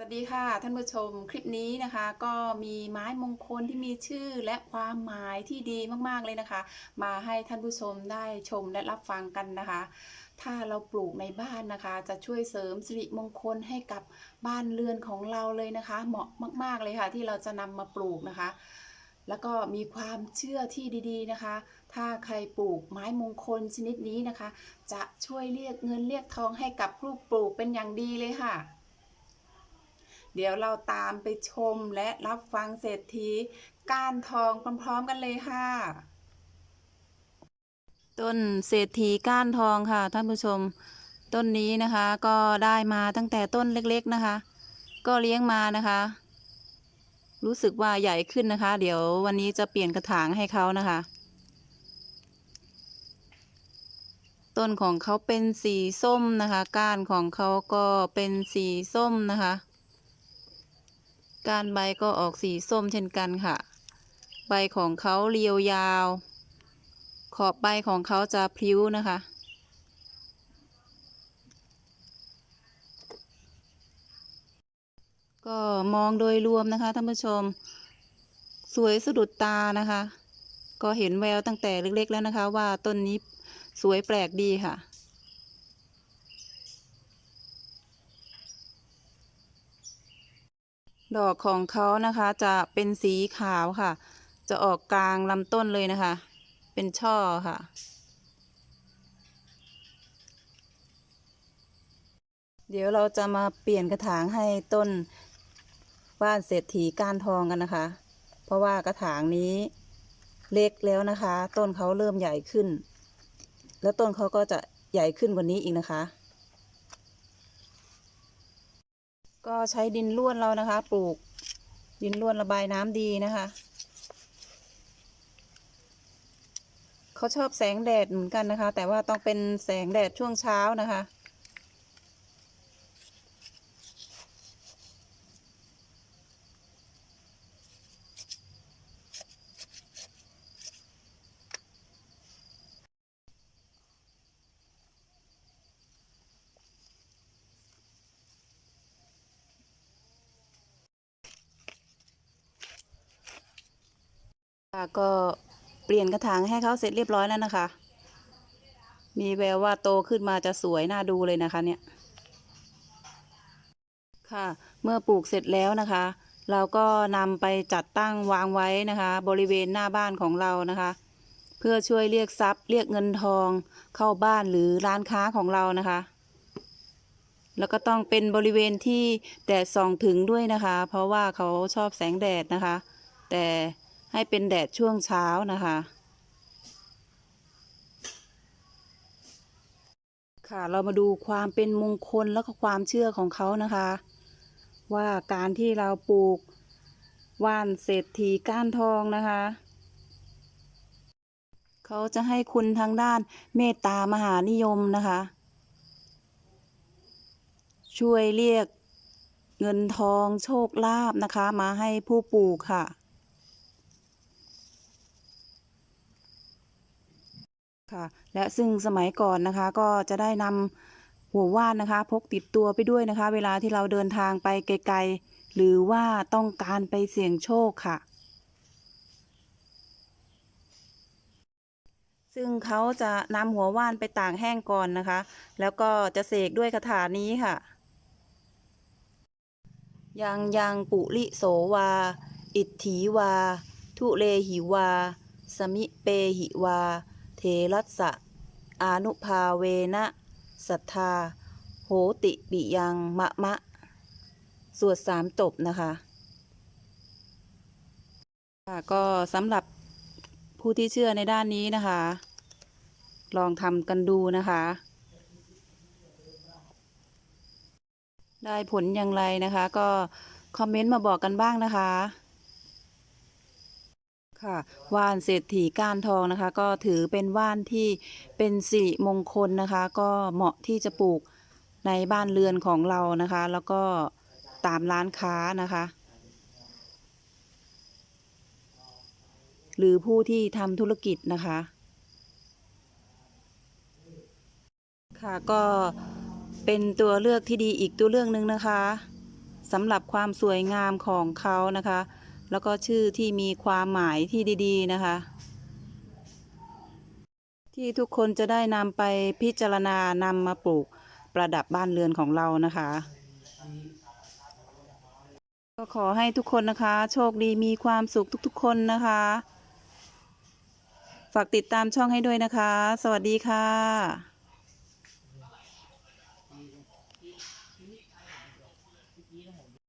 สวัสดีค่ะท่านผู้ชมคลิปนี้นะคะก็มีไม้มงคลที่มีชื่อและความหมายที่ดีมากๆเลยนะคะ มาให้ท่านผู้ชมได้ชมและรับฟังกันนะคะ ถ้าเราปลูกในบ้านนะคะ จะช่วยเสริมสิริมงคลให้กับบ้านเรือนของเราเลยนะคะ เหมาะมาก ๆเลยค่ะ ที่เราจะนำมาปลูกนะคะ แล้วก็มีความเชื่อที่ดีๆนะคะ ถ้าใครปลูกไม้มงคลชนิดนี้นะคะ จะช่วยเรียกเงินเรียกทองให้กับผู้ปลูกเป็นอย่างดีเลยค่ะ เดี๋ยวเราตามไปชมและรับฟังเศรษฐีก้านทองพร้อมๆกันเลยค่ะ ต้นเศรษฐีก้านทองค่ะ ท่านผู้ชม ต้นนี้นะคะก็ได้มาตั้งแต่ต้นเล็กๆนะคะ ก็เลี้ยงมานะคะ รู้สึกว่าใหญ่ขึ้นนะคะ เดี๋ยววันนี้จะเปลี่ยนกระถางให้เขานะคะ ต้นของเขาเป็นสีส้มนะคะ ก้านของเขาก็เป็นสีส้มนะคะ ก้านใบก็ออกสีส้มเช่นกันค่ะ ใบของเขาเรียวยาว ขอบใบของเขาจะพลิ้วนะคะ ก็มองโดยรวมนะคะท่านผู้ชม สวยสะดุดตานะคะ ก็เห็นแววตั้งแต่เล็กๆแล้วนะคะ ว่าต้นนี้สวยแปลกดีค่ะ ดอกของเขานะคะจะเป็นสีขาวค่ะ จะออกกลางลำต้นเลยนะคะ เป็นช่อค่ะ เดี๋ยวเราจะมาเปลี่ยนกระถางให้ต้นบ้านเศรษฐีก้านทองกันนะคะ เพราะว่ากระถางนี้เล็กแล้วนะคะ ต้นเขาเริ่มใหญ่ขึ้น แล้วต้นเขาก็จะใหญ่ขึ้นกว่านี้อีกนะคะ ก็ใช้ดินล้วนเรานะคะ ปลูกดินล้วนระบายน้ำดีนะคะ เขาชอบแสงแดดเหมือนกันนะคะ แต่ว่าต้องเป็นแสงแดดช่วงเช้านะคะ ค่ะก็เปลี่ยนกระถางให้เขาเสร็จเรียบร้อยแล้วนะคะ มีแววว่าโตขึ้นมาจะสวยน่าดูเลยนะคะเนี่ย ค่ะ เมื่อปลูกเสร็จแล้วนะคะ เราก็นำไปจัดตั้งวางไว้นะคะ บริเวณหน้าบ้านของเรานะคะ เพื่อช่วยเรียกทรัพย์ เรียกเงินทองเข้าบ้านหรือร้านค้าของเรานะคะ แล้วก็ต้องเป็นบริเวณที่แดดส่องถึงด้วยนะคะ เพราะว่าเขาชอบแสงแดดนะคะ แต่ ให้เป็นแดดช่วงเช้านะคะ ค่ะเรามาดูความเป็นมงคลแล้วก็ความเชื่อของเขานะคะ ว่าการที่เราปลูกว่านเศรษฐีก้านทองนะคะเขาจะให้คุณทางด้านเมตตามหานิยมนะคะ ช่วยเรียกเงินทองโชคลาภนะคะ มาให้ผู้ปลูกค่ะ ค่ะ และซึ่งสมัยก่อนนะคะก็จะได้นำหัวว่านนะคะ พกติดตัวไปด้วยนะคะ เวลาที่เราเดินทางไปไกลๆ หรือว่าต้องการไปเสี่ยงโชคค่ะ ซึ่งเขาจะนำหัวว่านไปตากแห้งก่อนนะคะ แล้วก็จะเสกด้วยคาถานี้ค่ะ ยังยังปุริโสวา อิทถีวา ทุเลหิวา สมิเปหิวา เทรัสสะอานุภาเวนะสัทธา โหติปิยังมะมะ สวดสามจบนะคะค่ะก็สำหรับผู้ที่เชื่อในด้านนี้นะคะ ลองทำกันดูนะคะ ได้ผลอย่างไรนะคะ ก็คอมเมนต์มาบอกกันบ้างนะคะ ค่ะว่านเศรษฐีก้านทองนะคะ ก็ถือเป็นว่านที่เป็นสิริมงคลนะคะ ก็เหมาะที่จะปลูกในบ้านเรือนของเรานะคะ แล้วก็ตามร้านค้านะคะ หรือผู้ที่ทำธุรกิจนะคะ ค่ะก็เป็นตัวเลือกที่ดีอีกตัวเลือกหนึ่งนะคะสำหรับความสวยงามของเขานะคะ แล้วก็ชื่อที่มีความหมายที่ดีๆนะคะ ที่ทุกคนจะได้นำไปพิจารณานำมาปลูกประดับบ้านเรือนของเรานะคะ ก็ขอให้ทุกคนนะคะ โชคดีมีความสุขทุกๆ คนนะคะ ฝากติดตามช่องให้ด้วยนะคะ สวัสดีค่ะ